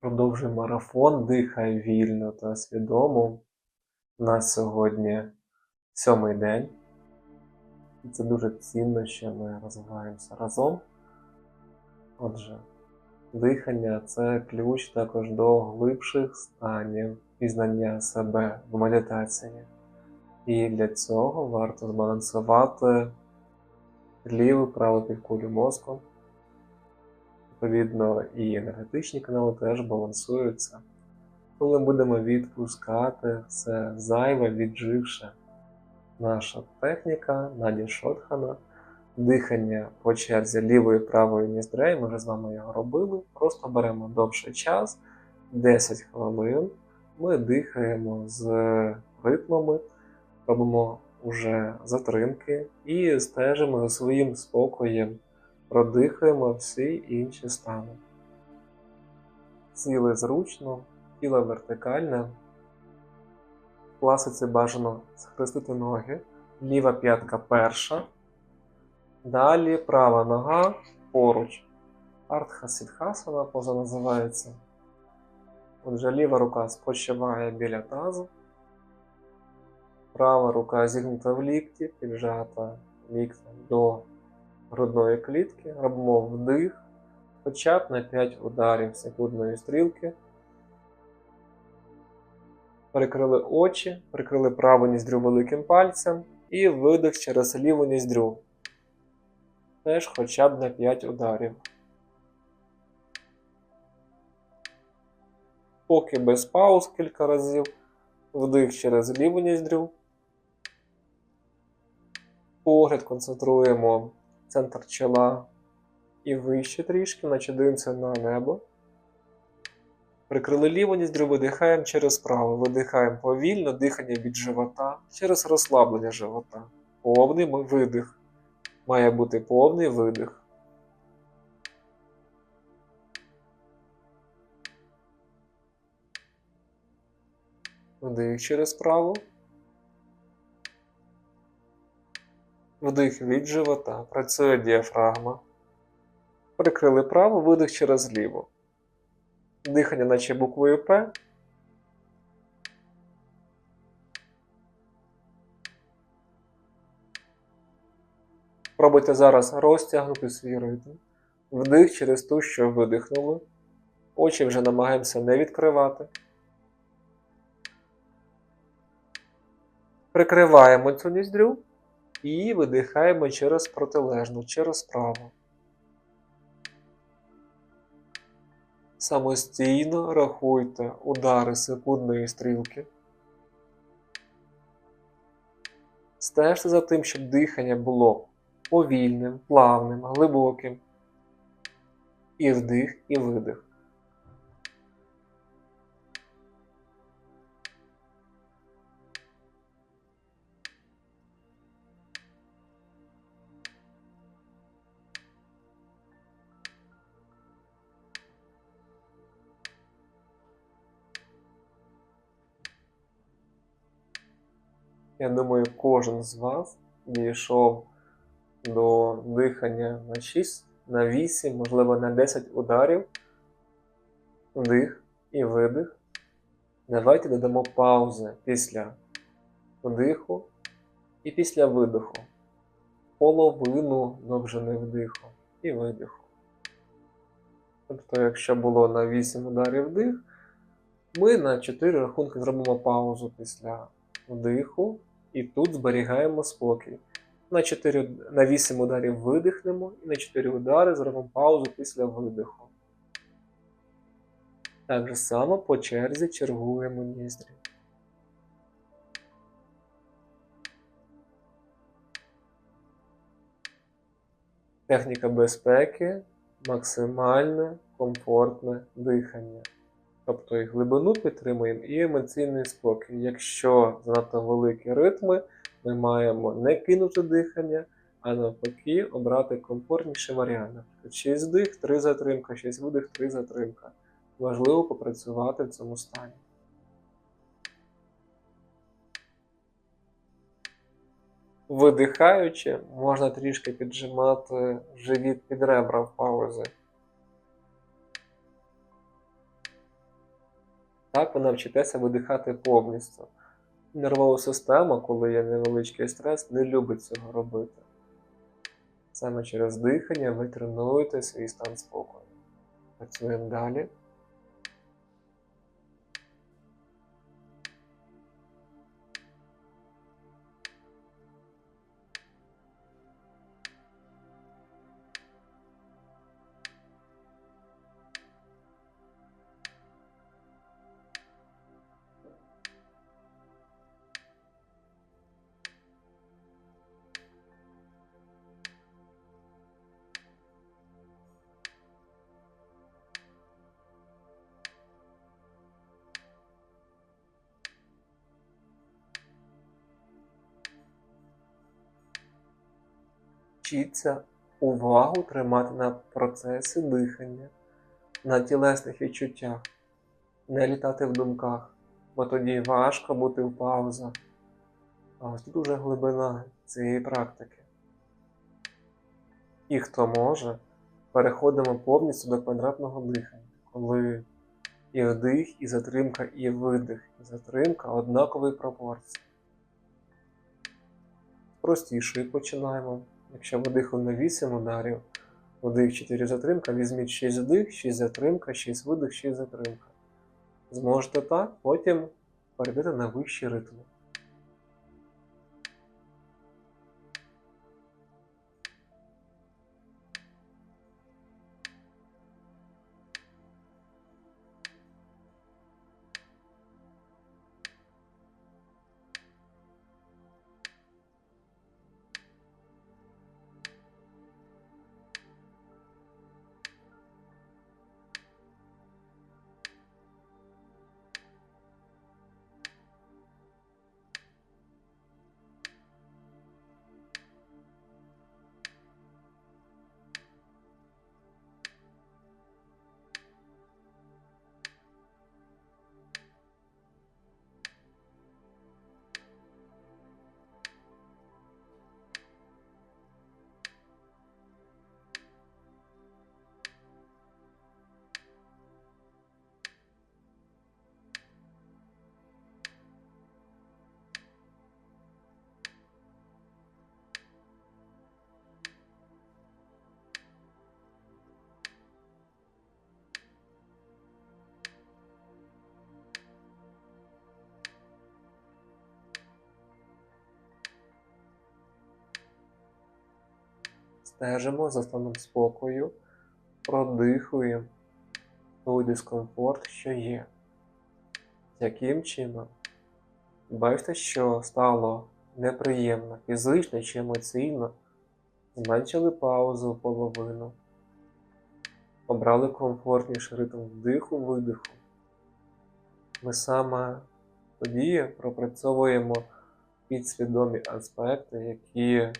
Продовжуй марафон, дихай вільно та свідомо. У нас сьогодні сьомий день. І це дуже цінно, що ми розвиваємося разом. Отже, дихання це ключ також до глибших станів пізнання себе в медитації. І для цього варто збалансувати ліву праву півкулю мозку. Відповідно, і енергетичні канали теж балансуються. Коли будемо відпускати все зайве, відживше, наша техніка Наді Шотхана, дихання по черзі лівої правої ніздрей, ми вже з вами його робили. Просто беремо довший час, 10 хвилин. Ми дихаємо з ритмами, робимо уже затримки і стежимо за своїм спокоєм продихаємо всі інші стани. Сіли зручно, тіло вертикальне. Класиці бажано схрестити ноги, ліва п'ятка перша. Далі права нога поруч. Артха Сідхасана поза називається. Отже, ліва рука спочиває біля тазу. Права рука зігнута в лікті, піджата ліктем до грудної клітки, робимо вдих, хоча б на 5 ударів секундної стрілки. Перекрили очі, прикрили праву ніздрю великим пальцем і видих через ліву ніздрю. Теж хоча б на 5 ударів. Поки без пауз кілька разів. Вдих через ліву ніздрю. Погляд концентруємо центр чола і вище трішки, наче дивимося на небо. Прикрили ліву ніздрю, видихаємо через праву. Видихаємо повільно, дихання від живота через розслаблення живота. Повний видих. Має бути повний видих. Вдих через праву. Вдих від живота. Працює діафрагма. Прикрили праву, видих через ліву. Дихання, наче буквою П. Пробуйте зараз розтягнути свій ритм. Вдих через ту, що видихнули. Очі вже намагаємося не відкривати. Прикриваємо цю ніздрю. І видихаємо через протилежну, через праву. Самостійно рахуйте удари секундної стрілки. Стежте за тим, щоб дихання було повільним, плавним, глибоким. І вдих, і видих. Я думаю, кожен з вас дійшов до дихання на 6, на 8, можливо, на 10 ударів. Вдих і видих. Давайте додамо паузи після вдиху і після видиху. Половину довжини вдиху і видиху. Тобто, якщо було на 8 ударів вдих, ми на 4 рахунки зробимо паузу після вдиху. І тут зберігаємо спокій. На 4, на 8 ударів видихнемо і на 4 удари зробимо паузу після видиху. Так же само по черзі чергуємо ніздрі. Техніка безпеки максимальне комфортне дихання. Тобто і глибину підтримуємо, і емоційний спокій. Якщо занадто великі ритми, ми маємо не кинути дихання, а навпаки обрати комфортніший варіант. Наприклад, 6 дих, 3 затримка, 6 видих, 3 затримка. Важливо попрацювати в цьому стані. Видихаючи, можна трішки піджимати живіт під ребра в паузі. Так ви навчитеся видихати повністю. Нервова система, коли є невеличкий стрес, не любить цього робити. Саме через дихання ви тренуєте свій стан спокою. Працюємо далі. Вчіться увагу тримати на процесі дихання, на тілесних відчуттях, не літати в думках, бо тоді важко бути в паузах. А ось тут уже глибина цієї практики. І хто може, переходимо повністю до квадратного дихання, коли і вдих, і затримка, і видих, і затримка однакової пропорції. Простіше починаємо. Якщо видиху на 8 ударів, вдих 4 затримка, візьміть 6 вдих, 6 затримка, 6 видих, 6 затримка. Зможете так, потім перейдете на вищі ритми. Стежимо за станом спокою, продихуємо той дискомфорт, що є. Яким чином? Бачите, що стало неприємно фізично чи емоційно, зменшили паузу половину, обрали комфортніший ритм вдиху, видиху. Ми саме тоді пропрацьовуємо підсвідомі аспекти, які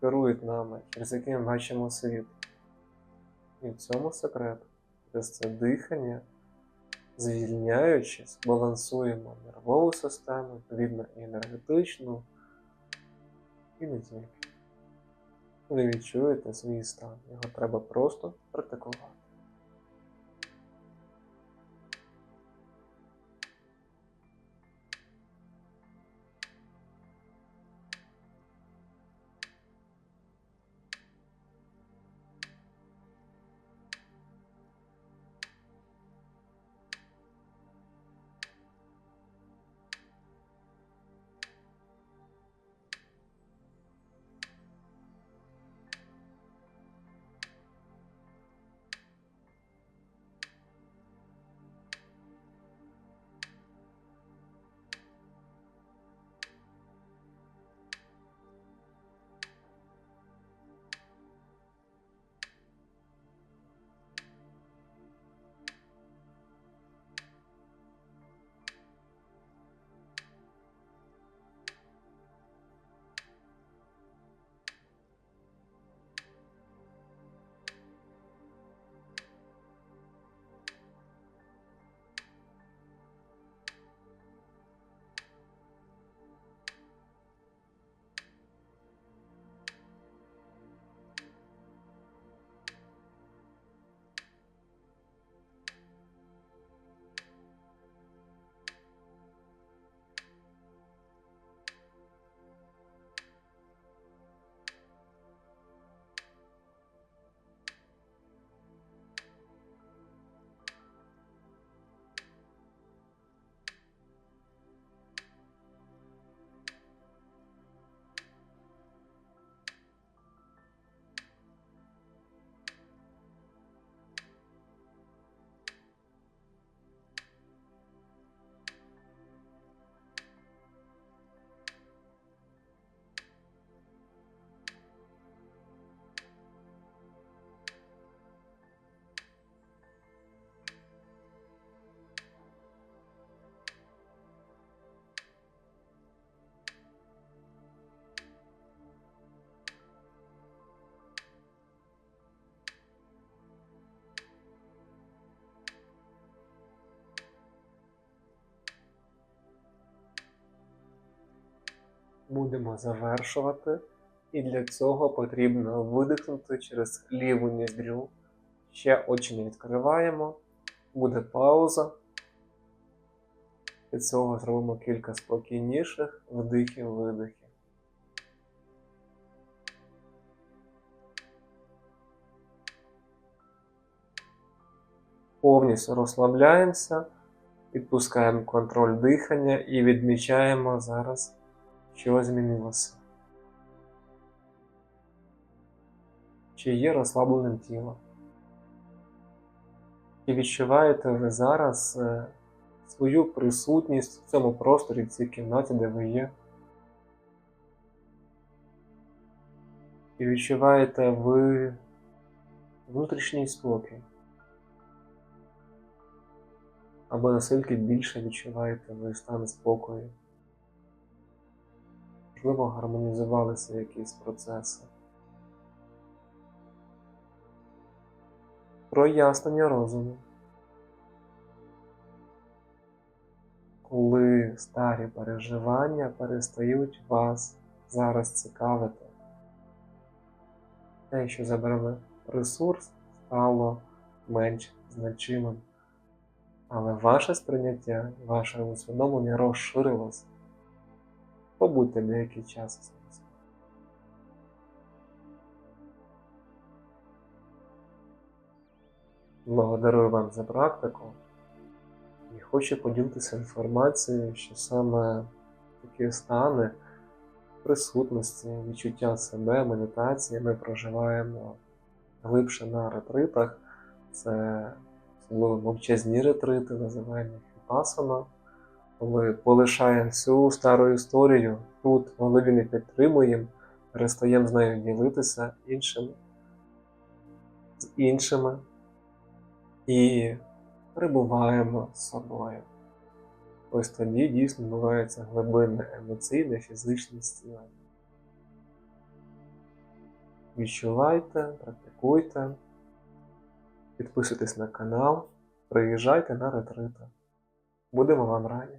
керують нами, через які ми бачимо світ. І в цьому секрет. Через це дихання, звільняючись, балансуємо нервову систему, відповідно і енергетичну, і не тільки. Ви відчуєте свій стан. Його треба просто практикувати. Будемо завершувати, і для цього потрібно видихнути через ліву ніздрю. Ще очі не відкриваємо, буде пауза. Від цього зробимо кілька спокійніших вдихів-видихів. Повністю розслабляємося, відпускаємо контроль дихання і відмічаємо зараз, що змінилося. Чи є розслабленим тіло? Чи відчуваєте ви зараз е, свою присутність в цьому просторі, в цій кімнаті, де ви є? Чи відчуваєте ви внутрішній спокій? Або наскільки більше відчуваєте ви стан спокою? Можливо, гармонізувалися якісь процеси. Прояснення розуму. Коли старі переживання перестають вас зараз цікавити. Те, що забрали ресурс, стало менш значимим. Але ваше сприйняття, ваше усвідомлення розширилось. Побудьте деякий час. Благодарую вам за практику і хочу поділитися інформацією, що саме такі стани присутності, відчуття себе, медитації ми проживаємо глибше на ретритах. Це особливо мовчазні ретрити, називаємо їх віпасана, коли полишаємо всю стару історію, тут в голові підтримуємо, перестаємо з нею ділитися іншими, з іншими і перебуваємо з собою. Ось тоді дійсно відбувається глибинне емоційне фізичне зцілення. Відчувайте, практикуйте. Підписуйтесь на канал, приїжджайте на ретрити. Будемо вам раді.